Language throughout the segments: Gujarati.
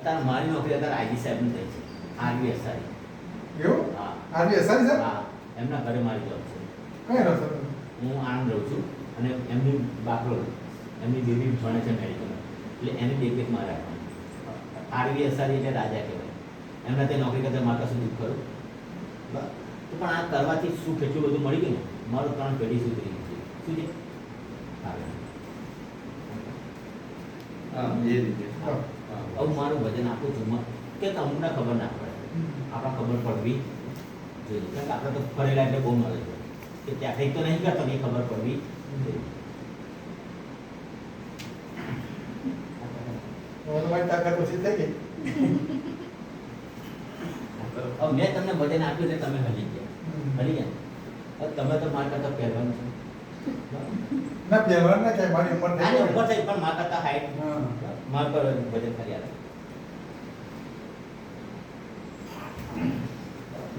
અત્યારે મારી નોકરી અત્યારે આઈજી સાહેબની થઈ છે. આરવી એસઆઈ એવું? હા. એસઆઈ સાહેબ હા. એમના ઘરે મારી જોબ છે. કઈ રહો સર હું આણંદ રહું છું અને એમની બાપરો એમની બેબી ભણે છે મેડિકલ એટલે એની દેખરેખ મારે રાખવાની આરવી એસઆઈ એટલે રાજા કહેવાય. એમના તે નોકરી કરતા મારે કશું દુઃખ કરું. તો પણ આ કરવાથી સુખ એટલું બધું મળી ગયું ને? મારું ત્રણ પેઢી સુધી શું છે? હા. હા એ રીતે. હવે મારું વજન આપું છું કે તમને ખબર ના પડે. આપણે ખબર પડવી જોઈએ. કારણ કે આપણે તો ફરેલા એટલે બહુ નોલેજ હોય કે ત્યાં કંઈક તો નહીં કરતો ને એ ખબર પડવી જોઈએ. મેં તમને વજન આપ્યું ને તમે હલી ગયા. હલી ગયા. તમે તો મારા કરતા પહેરવાનું છો. ના પહેરવાનું ના થાય મારી ઉંમર થઈ ઉપર થઈ પણ મારા કરતા હાઈટ હા. પર વજન ખાલી આવે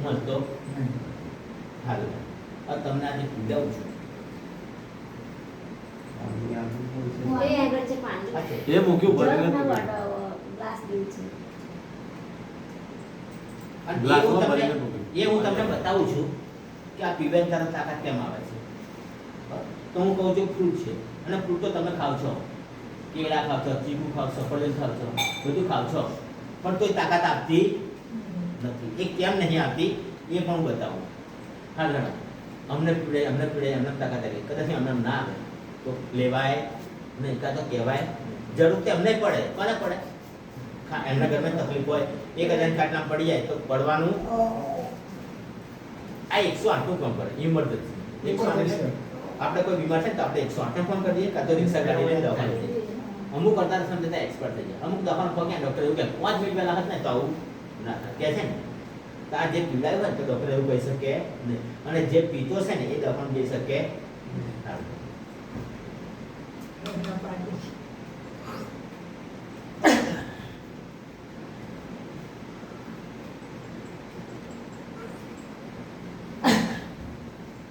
મસ્ત તો હારું તમને આજે પીડાવું છું મોરે. એ મૂક્યું ભરીને હું તમને- ભરીને મૂક્યું. એ હું તમને બતાવું છું કે આ પીવેન તરફ તાકાત કેમ આવે છે? તો હું કહું છું ફ્રૂટ છે. અને ફ્રૂટ તો તમે ખાવ છો. કેળા ખાવ છો ચીકુ ખાવ છો સફરજન ખાવ છો બધું ખાવ છો. પણ તોય તાકાત આપતી નથી. એ કેમ નહીં આપતી? એ પણ હું બતાવું. હા જણા અમને પીડે અમને પીડે અમને તાકાત આવી કદાચ અમને ના આવે તો લેવાય નહીં કાં તો કહેવાય. જરૂર તે અમને પડે. કોને પડે? એમના ઘરમાં તકલીફ હોય એક હજાર ખાટલા પડી જાય તો પડવાનું. આ એકસો આઠનું કામ કરે. ઇમરજન્સી એકસો આઠ આપણે કોઈ બીમાર છે તો આપણે એકસો આઠ ફોન કરી દઈએ, કાં તો રિક્ષા કાઢીને દવાખાને જઈએ. અમુક કરતા સમજતા એક્સપર્ટ થઈ જાય. અમુક દવાખાને પહોંચ્યા ડૉક્ટર એવું કે પાંચ મિનિટ પહેલાં હાથ ને તો આવું ના, કે છે ને? તો આ જે પીવડાવ્યું હોય તો ડૉક્ટર એવું કહી શકે નહીં. અને જે પીતો છે ને એ દવાખાને જઈ શકે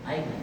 આઈ